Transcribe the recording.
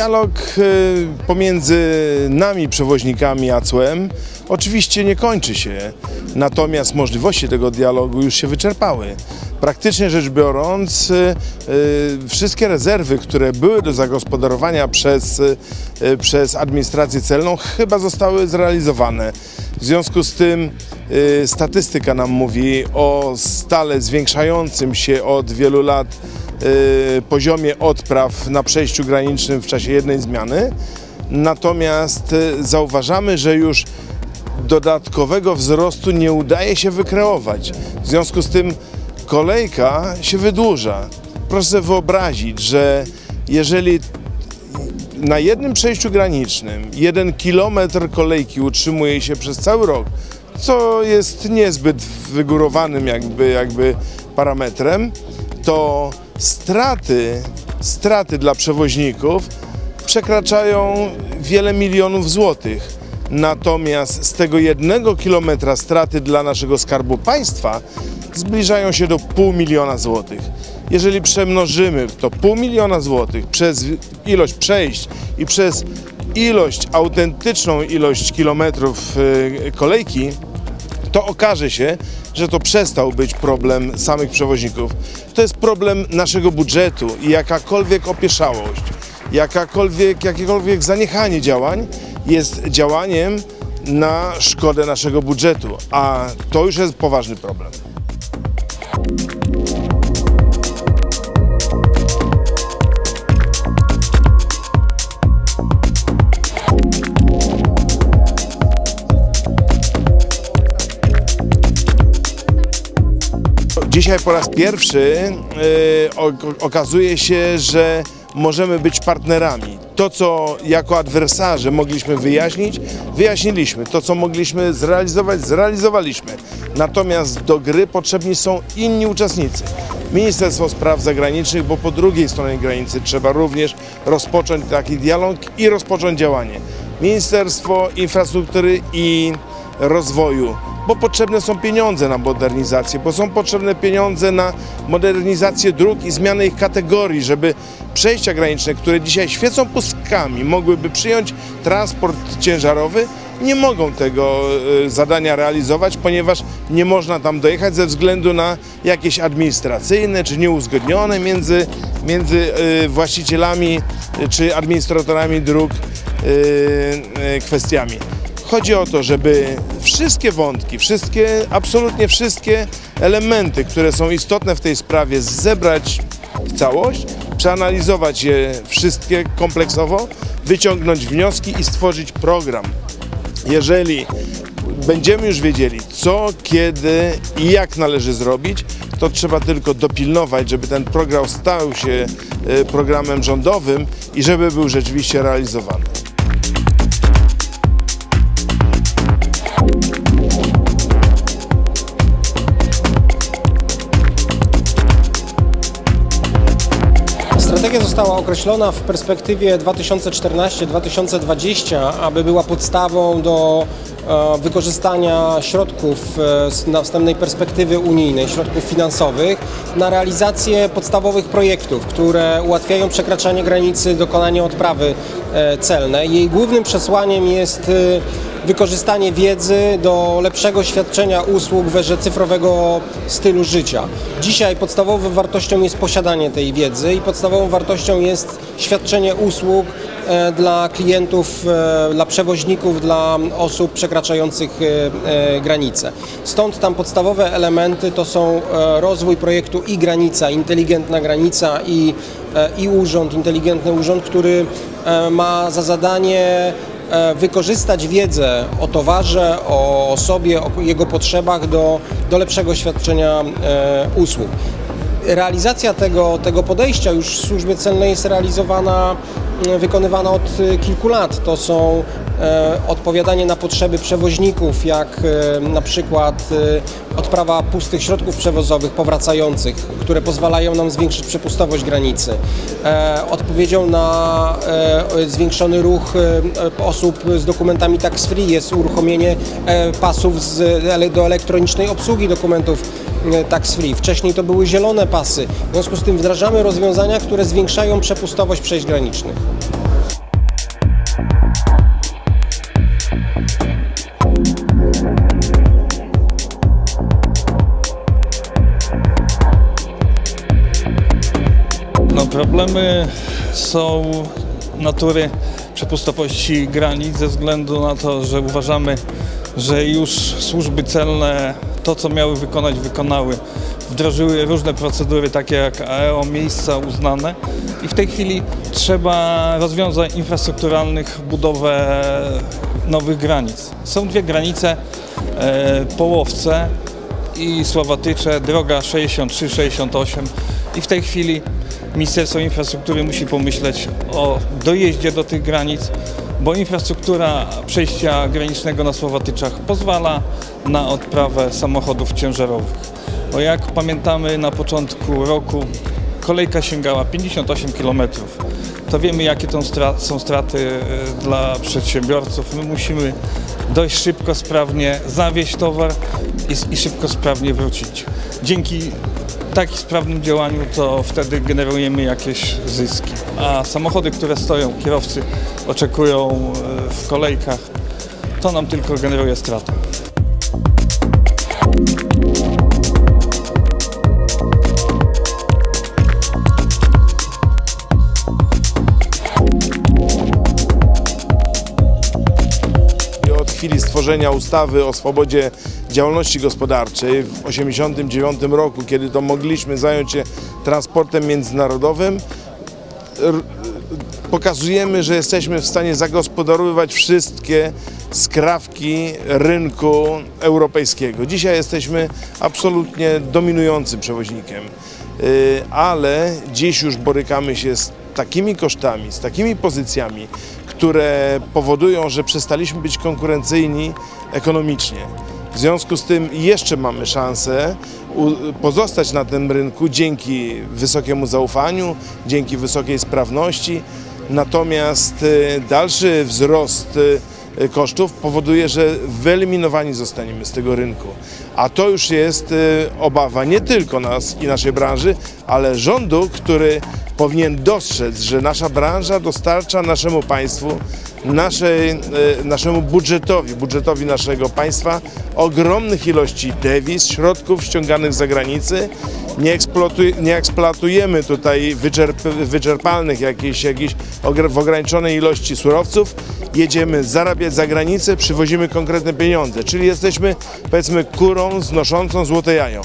Dialog y, pomiędzy nami, przewoźnikami, a cłem oczywiście nie kończy się, natomiast możliwości tego dialogu już się wyczerpały. Praktycznie rzecz biorąc, y, y, wszystkie rezerwy, które były do zagospodarowania przez, przez administrację celną, chyba zostały zrealizowane. W związku z tym statystyka nam mówi o stale zwiększającym się od wielu lat poziomie odpraw na przejściu granicznym w czasie jednej zmiany. Natomiast y, zauważamy, że już dodatkowego wzrostu nie udaje się wykreować. W związku z tym kolejka się wydłuża. Proszę sobie wyobrazić, że jeżeli na jednym przejściu granicznym jeden kilometr kolejki utrzymuje się przez cały rok, co jest niezbyt wygórowanym jakby, jakby parametrem, to straty, straty dla przewoźników przekraczają wiele milionów złotych. Natomiast z tego jednego kilometra straty dla naszego skarbu państwa zbliżają się do pół miliona złotych. Jeżeli przemnożymy to pół miliona złotych przez ilość przejść i przez ilość, autentyczną ilość kilometrów y, kolejki, to okaże się, że to przestał być problem samych przewoźników. To jest problem naszego budżetu i jakakolwiek opieszałość, jakakolwiek, jakiekolwiek zaniechanie działań jest działaniem na szkodę naszego budżetu, a to już jest poważny problem. Dzisiaj po raz pierwszy y, okazuje się, że możemy być partnerami. To, co jako adwersarze mogliśmy wyjaśnić, wyjaśniliśmy. To, co mogliśmy zrealizować, zrealizowaliśmy. Natomiast do gry potrzebni są inni uczestnicy. Ministerstwo Spraw Zagranicznych, bo po drugiej stronie granicy trzeba również rozpocząć taki dialog i rozpocząć działanie. Ministerstwo Infrastruktury i Rozwoju bo potrzebne są pieniądze na modernizację, bo są potrzebne pieniądze na modernizację dróg i zmianę ich kategorii, żeby przejścia graniczne, które dzisiaj świecą pustkami, mogłyby przyjąć transport ciężarowy, nie mogą tego e, zadania realizować, ponieważ nie można tam dojechać ze względu na jakieś administracyjne czy nieuzgodnione między, między e, właścicielami czy administratorami dróg e, kwestiami. Chodzi o to, żeby wszystkie wątki, wszystkie, absolutnie wszystkie elementy, które są istotne w tej sprawie, zebrać w całość, przeanalizować je wszystkie kompleksowo, wyciągnąć wnioski i stworzyć program. Jeżeli będziemy już wiedzieli, co, kiedy i jak należy zrobić, to trzeba tylko dopilnować, żeby ten program stał się e, programem rządowym i żeby był rzeczywiście realizowany. Strategia została określona w perspektywie 2014-2020, aby była podstawą do e, wykorzystania środków e, z następnej perspektywy unijnej, środków finansowych na realizację podstawowych projektów, które ułatwiają przekraczanie granicy, dokonanie odprawy e, celnej. Jej głównym przesłaniem jest wykorzystanie wiedzy do lepszego świadczenia usług w erze cyfrowego stylu życia. Dzisiaj podstawową wartością jest posiadanie tej wiedzy i podstawową wartością jest świadczenie usług e, dla klientów, e, dla przewoźników, dla osób przekraczających e, granice. Stąd tam podstawowe elementy to są rozwój projektu i granica, inteligentna granica i, i urząd, inteligentny urząd, który ma za zadanie wykorzystać wiedzę o towarze, o osobie, o jego potrzebach do, do lepszego świadczenia e, usług. Realizacja tego, tego podejścia już w służbie celnej jest realizowana, e, wykonywana od e, kilku lat. To są e, odpowiadanie na potrzeby przewoźników, jak e, na przykład e, odprawa pustych środków przewozowych powracających, które pozwalają nam zwiększyć przepustowość granicy. E, Odpowiedzią na e, zwiększony ruch osób z dokumentami tax free jest uruchomienie pasów do elektronicznej obsługi dokumentów E, tax free. Wcześniej to były zielone pasy. W związku z tym wdrażamy rozwiązania, które zwiększają przepustowość przejść granicznych. No, problemy są natury przepustowości granic ze względu na to, że uważamy że już służby celne to, co miały wykonać, wykonały. Wdrożyły różne procedury, takie jak AEO, miejsca uznane i w tej chwili trzeba rozwiązań infrastrukturalnych budowę nowych granic. Są dwie granice, e, Połowce i Sławatycze, droga 63-68 i w tej chwili Ministerstwo Infrastruktury musi pomyśleć o dojeździe do tych granic, bo infrastruktura przejścia granicznego na Słowatyczach pozwala na odprawę samochodów ciężarowych. Bo jak pamiętamy na początku roku kolejka sięgała 58 km. To wiemy jakie to są straty e, dla przedsiębiorców. My musimy dość szybko, sprawnie zawieźć towar i, i szybko, sprawnie wrócić. Dzięki takim sprawnym działaniu to wtedy generujemy jakieś zyski. A samochody, które stoją, kierowcy oczekują e, w kolejkach, to nam tylko generuje stratę. I Od chwili stworzenia ustawy o swobodzie działalności gospodarczej w 1989 roku, kiedy to mogliśmy zająć się transportem międzynarodowym, pokazujemy, że jesteśmy w stanie zagospodarowywać wszystkie skrawki rynku europejskiego. Dzisiaj jesteśmy absolutnie dominującym przewoźnikiem, Y, ale dziś już borykamy się z takimi kosztami, z takimi pozycjami, które powodują, że przestaliśmy być konkurencyjni ekonomicznie. W związku z tym jeszcze mamy szansę pozostać na tym rynku dzięki wysokiemu zaufaniu, dzięki wysokiej sprawności. Natomiast y, dalszy wzrost y, kosztów powoduje, że wyeliminowani zostaniemy z tego rynku. A to już jest y, obawa nie tylko nas i naszej branży, ale rządu, który powinien dostrzec, że nasza branża dostarcza naszemu państwu, naszej, y, naszemu budżetowi, budżetowi naszego państwa ogromnych ilości dewiz, środków ściąganych z zagranicy. Nie, eksploatuj, nie eksploatujemy tutaj wyczerp, wyczerpalnych jakichś, jakichś w ograniczonej ilości surowców. Jedziemy zarabiać za granicę, przywozimy konkretne pieniądze, czyli jesteśmy powiedzmy kurą znoszącą złote jajo.